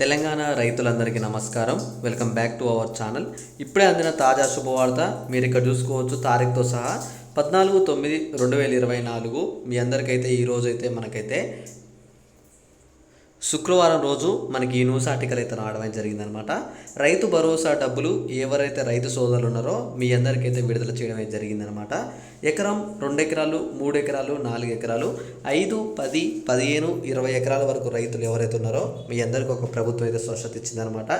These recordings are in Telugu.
తెలంగాణ రైతులందరికీ నమస్కారం. Welcome back to our channel ఇప్పుడే అందిన తాజా శుభవార్త మీరు ఇక్కడ చూసుకోవచ్చు. తారీఖుతో సహా పద్నాలుగు తొమ్మిది రెండు వేల ఇరవై నాలుగు. మీ అందరికైతే ఈరోజైతే అయితే మనకైతే శుక్రవారం రోజు మనకి ఈ న్యూస్ ఆర్టికల్ అయితే రావడం జరిగిందనమాట. రైతు భరోసా డబ్బులు ఎవరైతే రైతు సోదరులు ఉన్నారో మీ అందరికైతే విడుదల చేయడం అయితే జరిగిందనమాట. ఎకరం రెండు ఎకరాలు మూడు ఎకరాలు నాలుగు ఎకరాలు ఐదు పది పదిహేను ఇరవై ఎకరాల వరకు రైతులు ఎవరైతే ఉన్నారో మీ అందరికి ఒక ప్రభుత్వం అయితే స్వచ్ఛత ఇచ్చిందనమాట.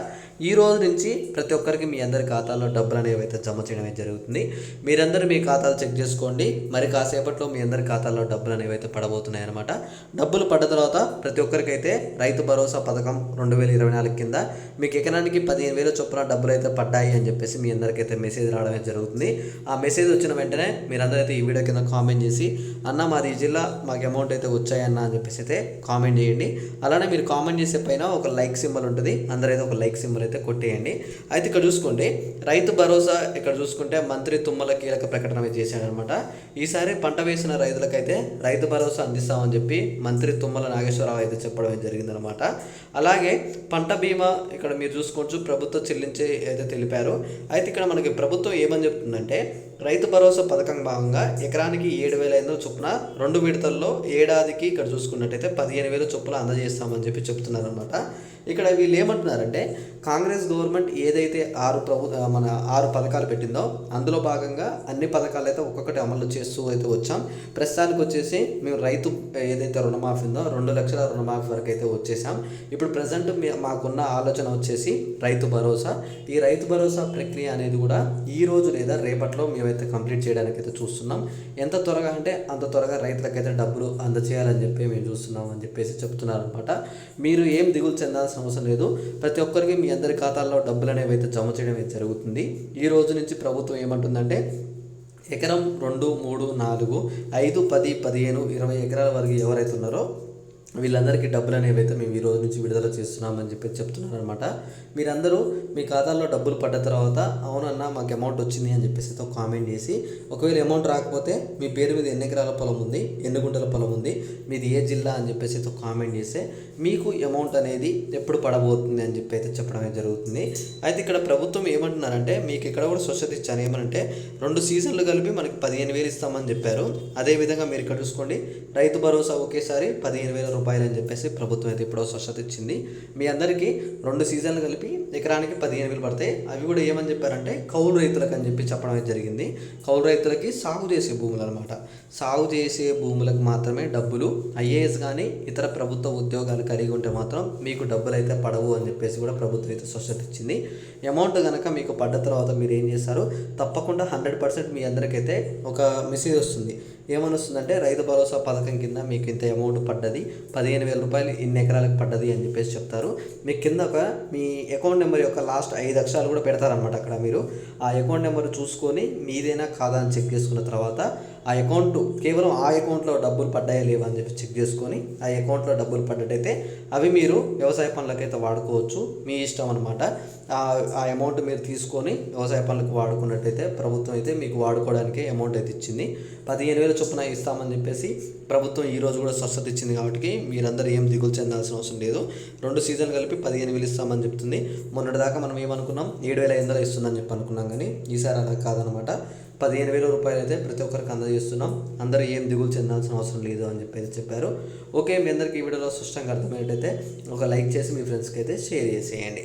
ఈ రోజు నుంచి ప్రతి ఒక్కరికి మీ అందరి ఖాతాల్లో డబ్బులు అనేవి అయితే జమ చేయడం అయితే జరుగుతుంది. మీరందరూ మీ ఖాతాలు చెక్ చేసుకోండి. మరి కాసేపట్లో మీ అందరి ఖాతాల్లో డబ్బులు అనేవి అయితే పడబోతున్నాయి అనమాట డబ్బులు పడ్డ తర్వాత ప్రతి ఒక్కరికైతే రైతు భరోసా పథకం రెండు వేల ఇరవై నాలుగు కింద మీకు ఎకరానికి పదిహేను వేల చొప్పున డబ్బులు అయితే పడ్డాయి అని చెప్పేసి మీ అందరికైతే మెసేజ్ రావడం జరుగుతుంది. ఆ మెసేజ్ వచ్చిన వెంటనే మీరందరూ అయితే ఈ వీడియో కింద కామెంట్ చేసి అన్న మాది ఈ జిల్లా మాకు అమౌంట్ అయితే వచ్చాయన్న అని చెప్పేసి అయితే కామెంట్ చేయండి. అలానే మీరు కామెంట్ చేసే పైన ఒక లైక్ సింబల్ ఉంటుంది. అందరైతే ఒక లైక్ సింబల్ అయితే కొట్టేయండి. అయితే ఇక్కడ చూసుకోండి రైతు భరోసా ఇక్కడ చూసుకుంటే మంత్రి తుమ్మల కీలక ప్రకటన అయితే చేశాడనమాట. ఈసారి పంట వేసిన రైతులకైతే రైతు భరోసా అందిస్తామని చెప్పి మంత్రి తుమ్మల నాగేశ్వరరావు అయితే చెప్పడం జరిగింది. జరిగిందనమాట. అలాగే పంట బీమా ఇక్కడ మీరు చూసుకోవచ్చు. ప్రభుత్వం చెల్లించే అయితే తెలిపారు. అయితే ఇక్కడ మనకి ప్రభుత్వం ఏమని చెప్తుందంటే రైతు భరోసా పథకం భాగంగా ఎకరానికి ఏడు వేల ఐదు చొప్పున రెండు విడతల్లో ఏడాదికి ఇక్కడ చూసుకున్నట్టయితే పదిహేను వేల చొప్పున అందజేస్తామని చెప్పి చెప్తున్నారు అనమాట ఇక్కడ వీళ్ళు ఏమంటున్నారంటే కాంగ్రెస్ గవర్నమెంట్ ఏదైతే ఆరు ప్రభు మన ఆరు పథకాలు పెట్టిందో అందులో భాగంగా అన్ని పథకాలు అయితే ఒక్కొక్కటి అమలు చేస్తూ అయితే వచ్చాం. ప్రస్తుతానికి వచ్చేసి మేము రైతు ఏదైతే రుణమాఫీ ఉందో రెండు లక్షల రుణమాఫీ వరకు అయితే వచ్చేసాం. ఇప్పుడు ప్రజెంట్ మాకున్న ఆలోచన వచ్చేసి రైతు భరోసా. ఈ రైతు భరోసా ప్రక్రియ అనేది కూడా ఈ రోజు లేదా రేపట్లో మేము మేమైతే కంప్లీట్ చేయడానికి అయితే చూస్తున్నాం. ఎంత త్వరగా అంటే అంత త్వరగా రైతులకైతే డబ్బులు అందచేయాలని చెప్పి మేము చూస్తున్నాం అని చెప్పేసి చెప్తున్నారు అనమాట మీరు ఏం దిగులు చెందాల్సిన అవసరం లేదు. ప్రతి ఒక్కరికి మీ అందరి ఖాతాల్లో డబ్బులు అనేవి అయితే జమ చేయడం అయితే జరుగుతుంది. ఈ రోజు నుంచి ప్రభుత్వం ఏమంటుందంటే ఎకరం రెండు మూడు నాలుగు ఐదు పది పదిహేను ఇరవై ఎకరాల వరకు ఎవరైతే ఉన్నారో వీళ్ళందరికీ డబ్బులు అనేవి అయితే మేము ఈ రోజు నుంచి విడుదల చేస్తున్నామని చెప్పి చెప్తున్నారు అనమాట మీరందరూ మీ ఖాతాల్లో డబ్బులు పడ్డ తర్వాత అవునన్నా మాకు అమౌంట్ వచ్చింది అని చెప్పేసి అయితే ఒక కామెంట్ చేసి ఒకవేళ అమౌంట్ రాకపోతే మీ పేరు మీద ఎన్ని ఎకరాల పొలం ఉంది ఎన్ని గుంటల పొలం ఉంది మీది ఏ జిల్లా అని చెప్పేసి అయితే ఒక కామెంట్ చేస్తే మీకు అమౌంట్ అనేది ఎప్పుడు పడబోతుంది అని చెప్పి అయితే చెప్పడమే జరుగుతుంది. అయితే ఇక్కడ ప్రభుత్వం ఏమంటున్నారంటే మీకు ఇక్కడ కూడా స్వచ్ఛత ఇచ్చాను. ఏమనంటే రెండు సీజన్లు కలిపి మనకి పదిహేను వేలు ఇస్తామని చెప్పారు. అదేవిధంగా మీరు ఇక్కడ చూసుకోండి రైతు భరోసా ఒకేసారి పదిహేను వేల రూపాయలు అని చెప్పేసి ప్రభుత్వం అయితే ఇప్పుడు స్వచ్ఛత ఇచ్చింది. మీ అందరికీ రెండు సీజన్లు కలిపి ఎకరానికి పదిహేను వేలు పడతాయి అవి కూడా ఏమని చెప్పారంటే కౌలు రైతులకు అని చెప్పి చెప్పడం జరిగింది. కౌలు రైతులకి సాగు చేసే భూములు అనమాట సాగు చేసే భూములకు మాత్రమే డబ్బులు ఐఏఎస్ కానీ ఇతర ప్రభుత్వ ఉద్యోగాలు కలిగి ఉంటే మాత్రం మీకు డబ్బులు అయితే పడవు అని చెప్పేసి కూడా ప్రభుత్వం అయితే స్వచ్ఛత ఇచ్చింది. అమౌంట్ కనుక మీకు పడ్డ తర్వాత మీరు ఏం చేస్తారు? తప్పకుండా హండ్రెడ్ పర్సెంట్ మీ అందరికైతే ఒక మెసేజ్ వస్తుంది. ఏమని వస్తుందంటే రైతు భరోసా పథకం కింద మీకు ఇంత అమౌంట్ పడ్డది పదిహేను వేల రూపాయలు ఇన్ని ఎకరాలకు పడ్డది అని చెప్పేసి చెప్తారు. మీ కింద ఒక మీ అకౌంట్ నెంబర్ యొక్క లాస్ట్ ఐదు అక్షరాలు కూడా పెడతారనమాట అక్కడ మీరు. ఆ అకౌంట్ నెంబర్ చూసుకొని మీదేనా కాదా అని చెక్ చేసుకున్న తర్వాత ఆ అకౌంట్ కేవలం ఆ అకౌంట్లో డబ్బులు పడ్డాయా లేవా అని చెప్పి చెక్ చేసుకొని ఆ అకౌంట్లో డబ్బులు పడ్డట్టయితే అవి మీరు వ్యవసాయ పనులకైతే వాడుకోవచ్చు. మీ ఇష్టం అనమాట ఆ అమౌంట్ మీరు తీసుకొని వ్యవసాయ పనులకు వాడుకున్నట్టయితే ప్రభుత్వం అయితే మీకు వాడుకోవడానికి అమౌంట్ అయితే ఇచ్చింది. పదిహేను వేల చొప్పున ఇస్తామని చెప్పేసి ప్రభుత్వం ఈ రోజు కూడా స్వస్థత ఇచ్చింది కాబట్టి మీరందరూ ఏం దిగులు చెందాల్సిన అవసరం లేదు. రెండు సీజన్ కలిపి పదిహేను వేలు ఇస్తామని చెప్తుంది. మొన్నటిదాకా మనం ఏమనుకున్నాం? ఏడు వేల ఐదు వందలు ఇస్తుందని చెప్పి అనుకున్నాం కానీ ఈసారి అలా కాదనమాట పదిహేను వేల రూపాయలు అయితే ప్రతి ఒక్కరికి అందజేస్తున్నాం. అందరూ ఏం దిగులు చెందాల్సిన అవసరం లేదు అని చెప్పి చెప్పారు. ఓకే మీ అందరికీ ఈ వీడియోలో స్పష్టంగా అర్థమయ్యేటైతే ఒక లైక్ చేసి మీ ఫ్రెండ్స్కి అయితే షేర్ చేసేయండి.